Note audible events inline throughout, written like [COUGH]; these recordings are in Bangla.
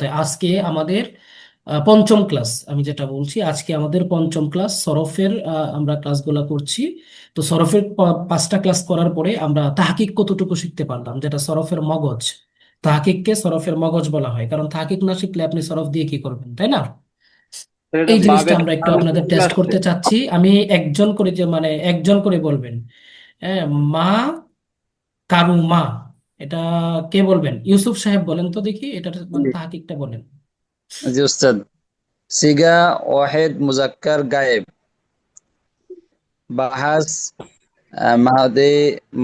তাই আজকে আমাদের পঞ্চম ক্লাস আমি যেটা বলছি আজকে আমাদের পঞ্চম ক্লাস সরফের আমরা ক্লাসগুলো করছি। তো সরফের পাঁচটা ক্লাস করার পরে আমরা তাহকিক কতটুকু শিখতে পারলাম যেটা সরফের মগজ। তাহকিককে সরফের মগজ বলা হয় কারণ তাহকিক না শিখলে আপনি সরফ দিয়ে কি করবেন তাই না? এই জিনিসটা আমরা একটু আপনাদের টেস্ট করতে চাচ্ছি। আমি একজন করে যে মানে একজন করে বলবেন হ্যাঁ মা কারু মা এটা কে বলবেন? ইউসুফ সাহেব বলেন তো দেখি এটা মানে তাহকিকটা বলেন। জি উস্তাদ। সিগা ওয়াহেদ মুজাক্কার গায়েব। বাহাস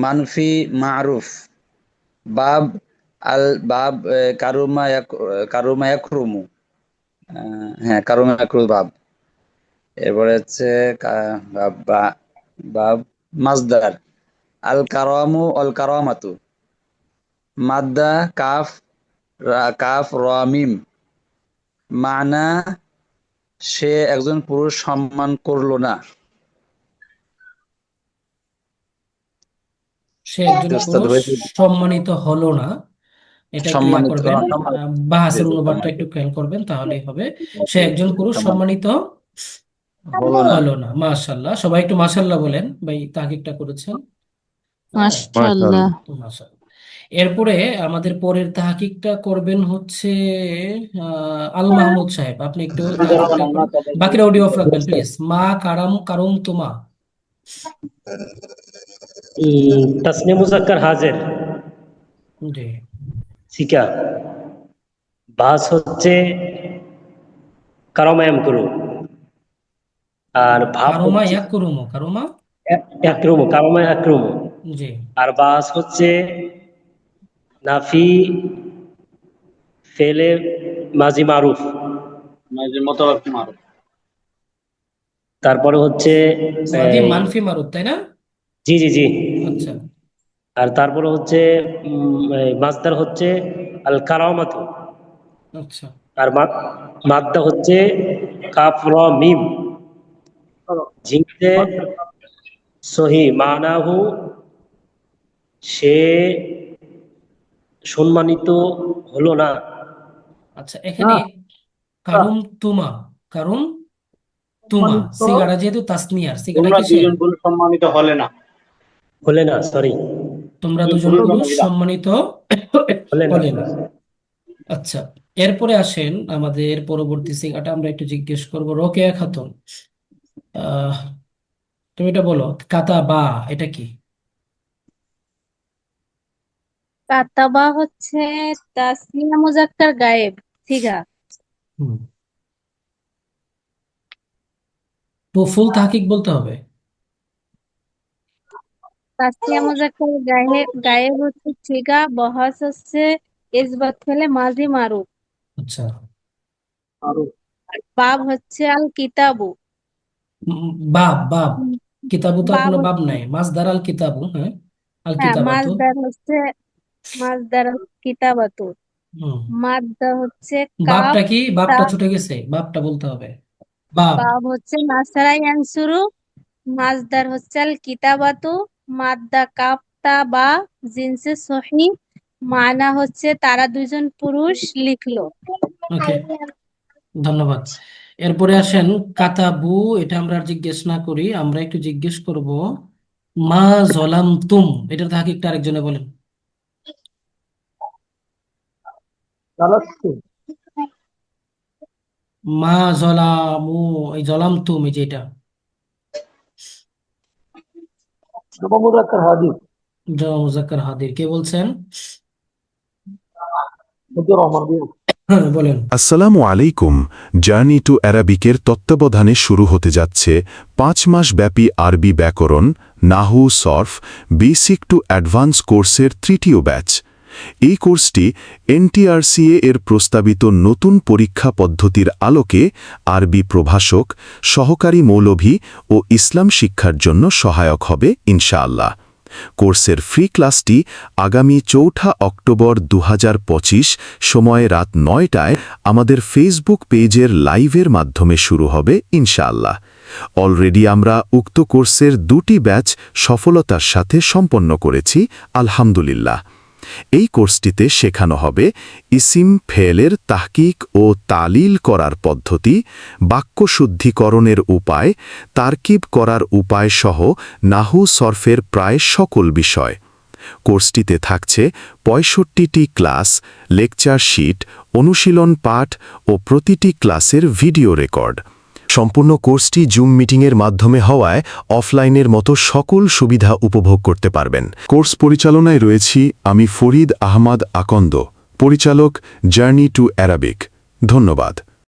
মানফি মারুফ। বাব আল বাব কারুমা কারুমা ইয়াকরুমু। হ্যাঁ কারুমা ইয়াকরুমু বাব। এরপরে হচ্ছে বাব মাজদার আল কারামু অল কারামাতু মাদ্দা কাফ কাফ র মিম। মানা সে একজন পুরুষ সম্মান করল না। সে একজন পুরুষ সম্মানিত হলো না। এটা সম্মানিত করবেন। বাহাসের অনুবাদটা একটু খেয়াল করবেন তাহলেই হবে। সে একজন পুরুষ সম্মানিত। হলো না। মাশাল্লাহ সবাই একটু মাশাল্লাহ বলেন। ভাই তাহকিকটা করেছেন? হ্যাঁ মাশাল্লাহ এরপরে আমাদের পরের তাহকিকটা করবেন হচ্ছে আল মাহমুদ সাহেব। আপনি একটু তাহকিকটা করুন বাকিরা অডিও অফ রাখবেন প্লিজ মা কারাম কারুম তুমা। তাসনি মুজাক্কার হাজের। জি। সিকা বাস হচ্ছে কারমায়াম করু আর ভাব কারুমা ইয়াক করুমো? কারুমা একরুমু জি। আর বাস হচ্ছে নাফি ফেলে মাজি মারুফ। মাঝে মতবাদ মারো তারপরে হচ্ছে মানফি মারুত তাই না? জি জি জি। আচ্ছা। আর তারপরে হচ্ছে মাসদার হচ্ছে আল কারামাতু আচ্ছা। আর মা- মাদ্দা হচ্ছে কাফ র মিম। ঝিঙ্গিতে সহি মানাহু সে সম্মানিত হলো না। আচ্ছা এখানে কারুম তুমা কারুম তুমা সিগারা যেহেতু তাসনিয়ার সিগারা তোমরা কিসের? দুজন পুরুষ সম্মানিত হলে না। হলে না সরি তোমরা দুজন পুরুষ সম্মানিত হলে না হলে না। আচ্ছা এরপরে আসেন আমাদের পরবর্তী সিগাটা আমরা একটু জিজ্ঞেস করব রোকেয়া খাতুন। আহ তুমি এটা বলো কাতা বা এটা কি? কাতাবা হচ্ছে তাসনিয়া মুজাক্কার গায়েব সিগা হুম। তো ফুল তাহকিক বলতে হবে? তাসনিয়া মুজাক্কার গায়েব গায়েব হচ্ছে সিগা বহাস হচ্ছে ইসবাত ফেলে মাজি মারুফ। আচ্ছা। আর বাব হচ্ছে আল কিতাবু। বাব বাব। কিতাবু তো আর বাব কোনো বাব নাই। মাসদার আল কিতাবু হ্যাঁ? আল হ্যাঁ কিতাবাতু। মাজদার হচ্ছে মাজদার কিতাবাতু হুম। মাদ্দা হচ্ছে বাবটা কাফ কি? তা ছুটে গেছে? বাবটা বলতে হবে। বাব বাব হচ্ছে নাসারা ইয়ানসুরু মাজদার হচ্ছে আল কিতাবাতু মাদ্দা কাফতা বা জিনসে সহি মানা হচ্ছে তারা দুজন পুরুষ লিখলো। ওকে। ধন্যবাদ। এরপরে আসেন কাতাবু এটা আমরা আর জিজ্ঞেস না করি আমরা একটু জিজ্ঞেস করব মা জলাম তুম এটার তাহকিকটা আরেকজনে বলেন। মা জলামু এই জলাম তুম এই যে এটা। মুজাক্কার হাদিস। জমা মুজাক্কার হাদির। কে বলছেন? মতিউর রহমান বিন [COUGHS] বলেন। আসসালামু আলাইকুম। জার্নি টু অ্যারাবিকের তত্ত্বাবধানে শুরু হতে যাচ্ছে পাঁচ মাস ব্যাপী আরবি ব্যাকরণ নাহু সরফ বেসিক টু অ্যাডভান্স কোর্সের তৃতীয় ব্যাচ। এই কোর্সটি এনটিআরসিএ এর প্রস্তাবিত নতুন পরীক্ষা পদ্ধতির আলোকে আরবি প্রভাষক, সহকারী মৌলভী ও ইসলাম শিক্ষার জন্য সহায়ক হবে, ইনশাআল্লাহ। কোর্সের ফ্রি ক্লাসটি আগামী চৌঠা অক্টোবর দু সময় রাত নয়টায় আমাদের ফেসবুক পেজের লাইভের মাধ্যমে শুরু হবে, ইনশাআল্লাহ। অলরেডি আমরা উক্ত কোর্সের দুটি ব্যাচ সফলতার সাথে সম্পন্ন করেছি, আলহামদুলিল্লাহ। এই কোর্সটিতে শেখানো হবে ইসিম ফেলের তাহকিক ও তালিল করার পদ্ধতি বাক্য শুদ্ধিকরণের উপায়, তারকিব করার উপায় সহ নাহু সরফের প্রায় সকল বিষয়। কোর্সটিতে থাকছে পঁয়ষট্টিটি ক্লাস, লেকচার শিট, অনুশীলন পাঠ ও প্রতিটি ক্লাসের ভিডিও রেকর্ড। সম্পূর্ণ কোর্সটি জুম মিটিংয়ের মাধ্যমে হওয়ায় অফলাইনের মতো সকল সুবিধা উপভোগ করতে পারবেন। কোর্স পরিচালনায় রয়েছি আমি ফরিদ আহমদ আকন্দ, পরিচালক জার্নি টু অ্যারাবিক ধন্যবাদ।